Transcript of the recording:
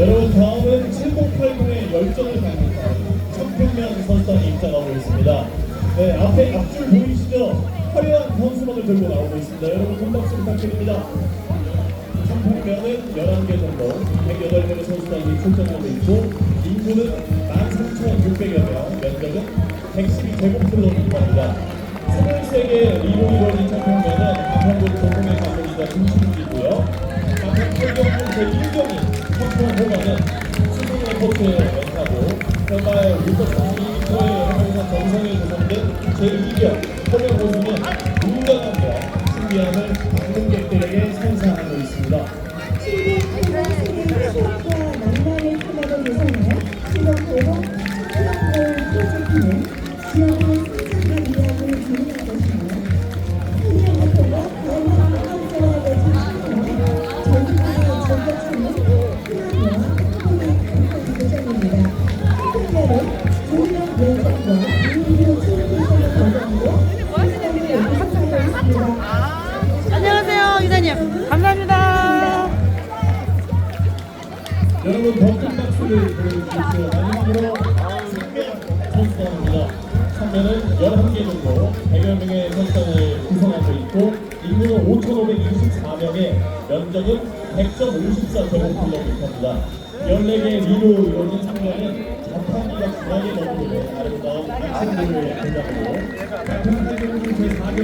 여러분 다음은 7080의 열정을 강력한 청평면 선수단이 입장하고 있습니다. 네, 앞에 앞줄 보이시죠? 화려한 선수만을 들고 나오고 있습니다. 여러분 큰 박수 부탁드립니다. 청평면은 11개 정도, 108명의 선수단이 출전하고 있고 인구는 13,600여 명, 면적은 112제곱킬로미터 입니다. 23개 리로 이루어진 청평면은 강원도 조성의 감독이자 중심지고요. 강원 철경군 제1경이 청평 호가는 수성의 코트에 연타고 해발 632m의 해발에서 정상에 조성된 제2경 호명 호수는 웅장함과 신비함을 방문객들에게 선사하고 있습니다. 신비한 추억과 낭만을 담아낸 대상에 신동포로 청소년들 프로젝트는 지역의 안녕하세요, 이사님. 감사합니다. 여러분 더큰 박수를 보내주십시오. 마지막으로 생명 선수단입니다. 선배는 11개 정도 100여 명의 선수단을 구성하고 있고 인구는 5,524명에 면적은 100.54제곱킬로미터입니다. 14개 위로 열린 상관은 자판기가 강하게 넘는 아름다운 행선들을 대답하고. 자판기는 제4개